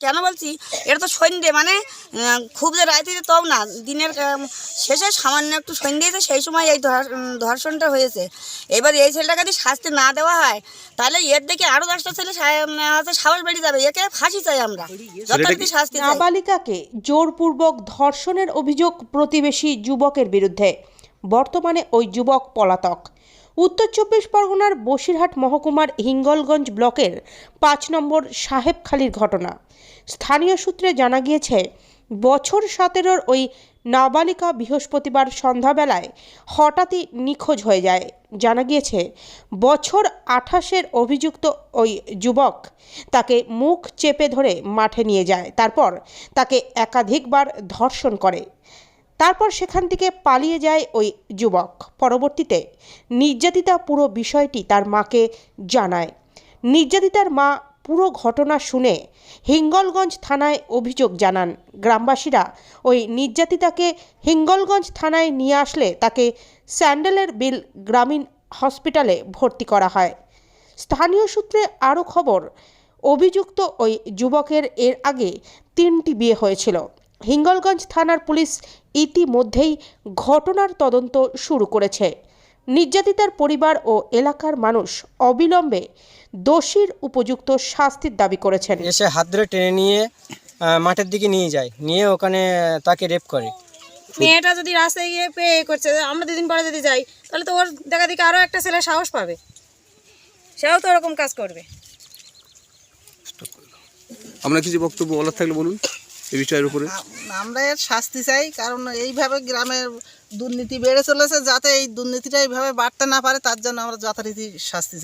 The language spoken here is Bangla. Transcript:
কেন বলছি? এটা তো সন্ধ্যে মানে খুব যে রাইতে তব না দিনের শেষে সামান্য একটু সন্ধ্যে হয়েছে সেই সময় এই ধর- ধর্ষণটা হয়েছে। এবার এই ছেলেটাকে যদি শাস্তি না দেওয়া হয় তাহলে এর দেখে আরও দশটা ছেলে সাহস বেড়ে যাবে। একে ফাঁসি চাই আমরা। যথারীতি শাস্তি নাবালিকাকে জোরপূর্বক ধর্ষণের অভিযোগ প্রতিবেশী যুবকের বিরুদ্ধে। বর্তমানে ওই যুবক পলাতক। উত্তর চব্বিশ পরগনার বসিরহাট মহকুমার হিঙ্গলগঞ্জ ব্লকের পাঁচ নম্বর সাহেবখালির ঘটনা। স্থানীয় সূত্রে জানা গিয়েছে, বছর সতেরোর ওই নাবালিকা বৃহস্পতিবার সন্ধ্যাবেলায় হঠাৎই নিখোঁজ হয়ে যায়। জানা গিয়েছে, বছর আঠাশের অভিযুক্ত ওই যুবক তাকে মুখ চেপে ধরে মাঠে নিয়ে যায়, তারপর তাকে একাধিকবার ধর্ষণ করে। তারপর সেখান থেকে পালিয়ে যায় ওই যুবক। পরবর্তীতে নির্যাতিতা পুরো বিষয়টি তার মাকে জানায়। নির্যাতিতার মা পুরো ঘটনা শুনে হিঙ্গলগঞ্জ থানায় অভিযোগ জানান। গ্রামবাসীরা ওই নির্যাতিতাকে হিঙ্গলগঞ্জ থানায় নিয়ে আসলে তাকে স্যান্ডেলের বিল গ্রামীণ হসপিটালে ভর্তি করা হয়। স্থানীয় সূত্রে আরও খবর, অভিযুক্ত ওই যুবকের এর আগে তিনটি বিয়ে হয়েছিল। হিঙ্গলগঞ্জ থানার পুলিশ ইতিমধ্যেই ঘটনার তদন্ত শুরু করেছে। নির্যাতিতার পরিবার ও এলাকার মানুষ অবিলম্বে দোষীর উপযুক্ত শাস্তির দাবি করেছেন। এসে হাত ধরে টেনে নিয়ে মাঠের দিকে নিয়ে যায় নিয়ে ওখানে তাকে রেপ করে। মেয়েটা যদি রাস্তায় গিয়ে পেয়ে এ করছে আমরা দুদিন পরে যদি যাই তাহলে তো ওর দেখা দেখি আরও একটা ছেলে সাহস পাবে। সেও তো ওরকম কাজ করবে। আপনার কিছু বক্তব্য বলার থাকলে বলুন। আমরা এর শাস্তি চাই, কারণ এইভাবে গ্রামের দুর্নীতি বেড়ে চলেছে যাতে এই দুর্নীতিটা এইভাবে বাড়তে না পারে, তার জন্য আমরা যথারীতি শাস্তি চাই।